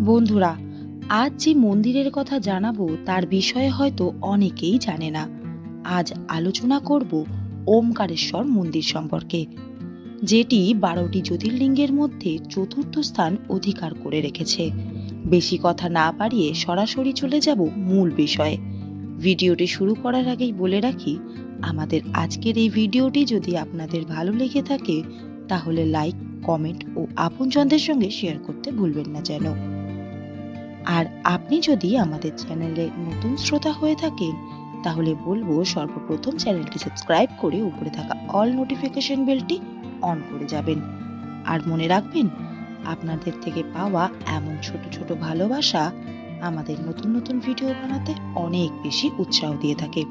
বন্ধুরা, আজ যে মন্দিরের কথা জানাব তার বিষয়ে হয়তো অনেকেই জানে না। আজ আলোচনা করব ওমকারেশ্বর মন্দির সম্পর্কে, যেটি বারোটি জ্যোতির্লিঙ্গের মধ্যে চতুর্থ স্থান অধিকার করে রেখেছে। বেশি কথা না পারিয়ে সরাসরি চলে যাব মূল বিষয়ে। ভিডিওটি শুরু করার আগেই বলে রাখি, আমাদের আজকের এই ভিডিওটি যদি আপনাদের ভালো লেগে থাকে, তাহলে লাইক, কমেন্ট ও আপনজনদের সঙ্গে শেয়ার করতে ভুলবেন না যেন। আর আপনি যদি আমাদের চ্যানেলে নতুন শ্রোতা হয়ে থাকেন, তাহলে বলব সর্বপ্রথম চ্যানেলটি সাবস্ক্রাইব করে উপরে থাকা অল নোটিফিকেশন বেলটি অন করে যাবেন। আর মনে রাখবেন, আপনাদের থেকে পাওয়া এমন ছোট ছোট ভালোবাসা আমাদের নতুন নতুন ভিডিও বানাতে অনেক বেশি উৎসাহ দিয়ে থাকে।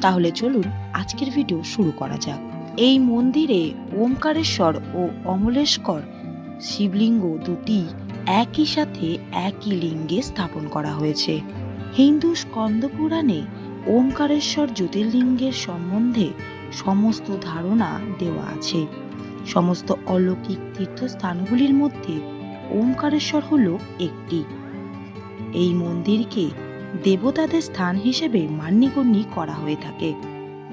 তাহলে চলুন আজকের ভিডিও শুরু করা যাক। এই মন্দিরে ওমকারেশ্বর ও অমলেশ্বর শিবলিঙ্গ দুটি একই সাথে একই লিঙ্গে স্থাপন করা হয়েছে। হিন্দু স্কন্দ পুরাণে ওমকারেশ্বর জ্যোতির্লিঙ্গের সম্বন্ধে সমস্ত ধারণা দেওয়া আছে। সমস্ত অলৌকিক তীর্থস্থানগুলির মধ্যে ওমকারেশ্বর হল একটি। এই মন্দিরকে দেবতাদের স্থান হিসেবে মান্যগণ্যি করা হয়ে থাকে।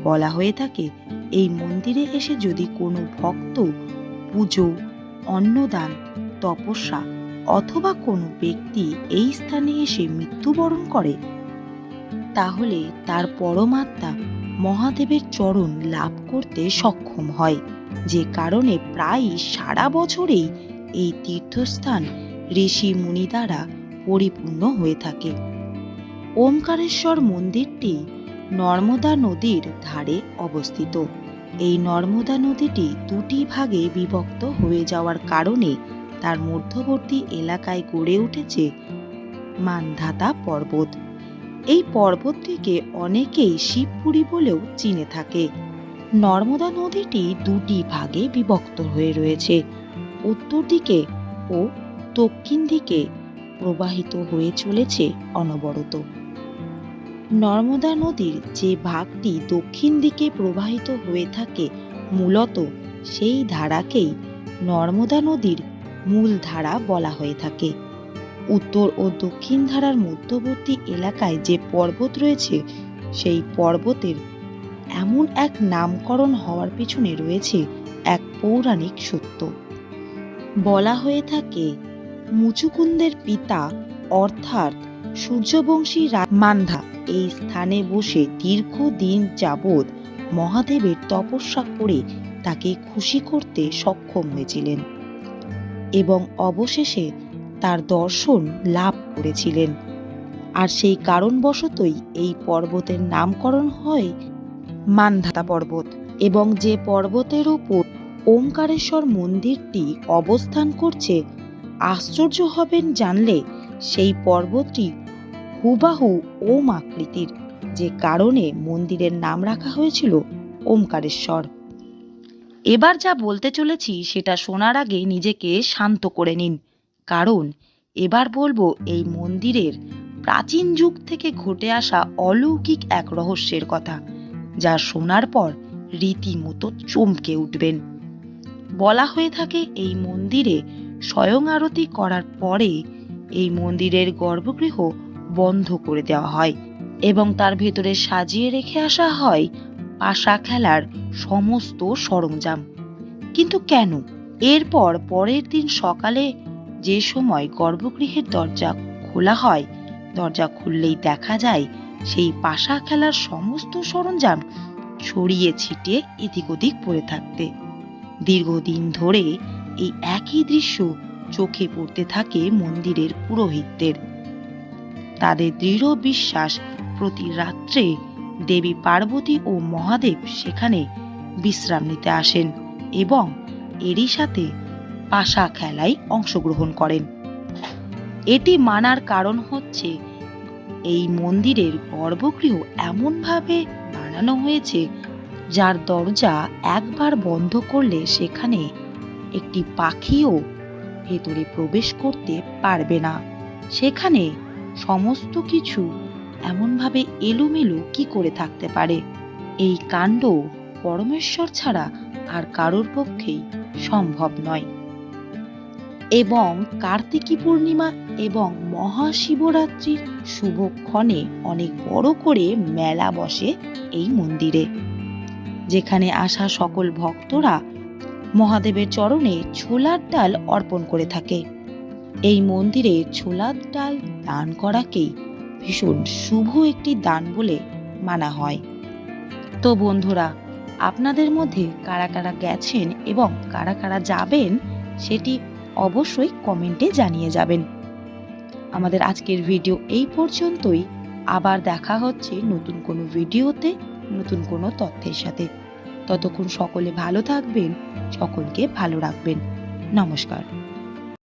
বলা হয়ে থাকে, এই মন্দিরে এসে যদি কোনো ভক্ত পুজো, অন্নদান, তপস্যা অথবা কোনো ব্যক্তি এই স্থানে এসে মৃত্যুবরণ করে, তাহলে তার পরমাত্মা মহাদেবের চরণ লাভ করতে সক্ষম হয়, যে কারণে প্রায় সারা বছরেই এই তীর্থস্থান ঋষি মুনি দ্বারা পরিপূর্ণ হয়ে থাকে। ওমকারেশ্বর মন্দিরটি নর্মদা নদীর ধারে অবস্থিত। এই নর্মদা নদীটি দুটি ভাগে বিভক্ত হয়ে যাওয়ার কারণে তার মধ্যবর্তী এলাকায় গড়ে উঠেছে মানধাতা পর্বত। এই পর্বতটিকে অনেকেই শিবপুরী বলেও চিনে থাকে। নর্মদা নদীটি দুটি ভাগে বিভক্ত হয়ে রয়েছে। উত্তর দিকে ও দক্ষিণ দিকে প্রবাহিত হয়ে চলেছে অনবরত। নর্মদা নদীর যে ভাগটি দক্ষিণ দিকে প্রবাহিত হয়ে থাকে, মূলত সেই ধারাকেই নর্মদা নদীর মূল ধারা বলা হয়ে থাকে। উত্তর ও দক্ষিণ ধারার মধ্যবর্তী এলাকায় যে পর্বত রয়েছে, সেই পর্বতের এমন এক নামকরণ হওয়ার পিছনে রয়েছে এক পৌরাণিক সত্য। বলা হয়ে থাকে, মুচুকুন্দের পিতা অর্থাৎ সূর্যবংশী মান্ধা এই স্থানে বসে দীর্ঘদিন যাবৎ মহাদেবের তপস্যা করে তাকে খুশি করতে সক্ষম হয়েছিলেন। এবং অবশেষে তার দর্শন লাভ করেছিলেন। আর সেই কারণবশতই এই পর্বতের নামকরণ হয় মানধাতা পর্বত এবং যে পর্বতের উপর ওমকারেশ্বর মন্দিরটি অবস্থান করছে, আশ্চর্য হবেন জানলে সেই পর্বতটি হুবাহু ওম আকৃতির, যে কারণে মন্দিরের নাম রাখা হয়েছিল ওমকারেশ্বর এবার যা বলতে চলেছি, সেটা শোনার আগে নিজেকে শান্ত করে নিন। কারণ, এবার বলব এই মন্দিরের প্রাচীন যুগ থেকে ঘটে আসা অলৌকিক এক রহস্যের কথা, যা শোনার পর রীতিমতো চমকে উঠবেন। বলা হয়ে থাকে এই মন্দিরে স্বয়ং আরতি করার পরে এই মন্দিরের গর্ভগৃহ বন্ধ করে দেওয়া হয় এবং তার ভেতরে সাজিয়ে রেখে আসা হয় পাশা খেলার সমস্ত সরঞ্জাম। কিন্তু কেন? এরপর পরের দিন সকালে যে সময় গর্ভগৃহের দরজা খোলা হয়, দরজা খুললেই দেখা যায় সেই পাশা খেলার সমস্ত সরঞ্জাম ছড়িয়ে ছিটিয়ে এদিক ওদিক পড়ে থাকতে। দীর্ঘদিন ধরে এই একই দৃশ্য চোখে পড়তে থাকে মন্দিরের পুরোহিতদের। তাদের দৃঢ় বিশ্বাস প্রতি রাত্রে দেবী পার্বতী ও মহাদেব সেখানে বিশ্রাম নিতে আসেন এবং এরই সাথে পাশা খেলায় অংশগ্রহণ করেন। এটি মানার কারণ হচ্ছে এই মন্দিরের গর্ভগৃহ এমনভাবে বানানো হয়েছে যার দরজা একবার বন্ধ করলে সেখানে একটি পাখিও ভেতরে প্রবেশ করতে পারবে না। সেখানে সমস্ত কিছু এমনভাবে এলোমেলো কি করে থাকতে পারে? এই কাণ্ড পরমেশ্বর ছাড়া আর কারোর পক্ষেই সম্ভব নয়। এবং কার্তিকী পূর্ণিমা এবং মহাশিবরাত্রির শুভক্ষণে অনেক বড় করে মেলা বসে এই মন্দিরে, যেখানে আসা সকল ভক্তরা মহাদেবের চরণে ছোলার ডাল অর্পণ করে থাকে। এই মন্দিরে ছোলার ডাল দান করাকেই ভীষণ শুভ একটি দান বলে মানা হয়। তো বন্ধুরা, আপনাদের মধ্যে কারা কারা গেছেন এবং কারা কারা যাবেন সেটি অবশ্যই কমেন্টে জানিয়ে যাবেন। আমাদের আজকের ভিডিও এই পর্যন্তই। আবার দেখা হচ্ছে নতুন কোনো ভিডিওতে, নতুন কোনো তথ্যের সাথে। ততক্ষণ সকলে ভালো থাকবেন, সকলকে ভালো রাখবেন। নমস্কার।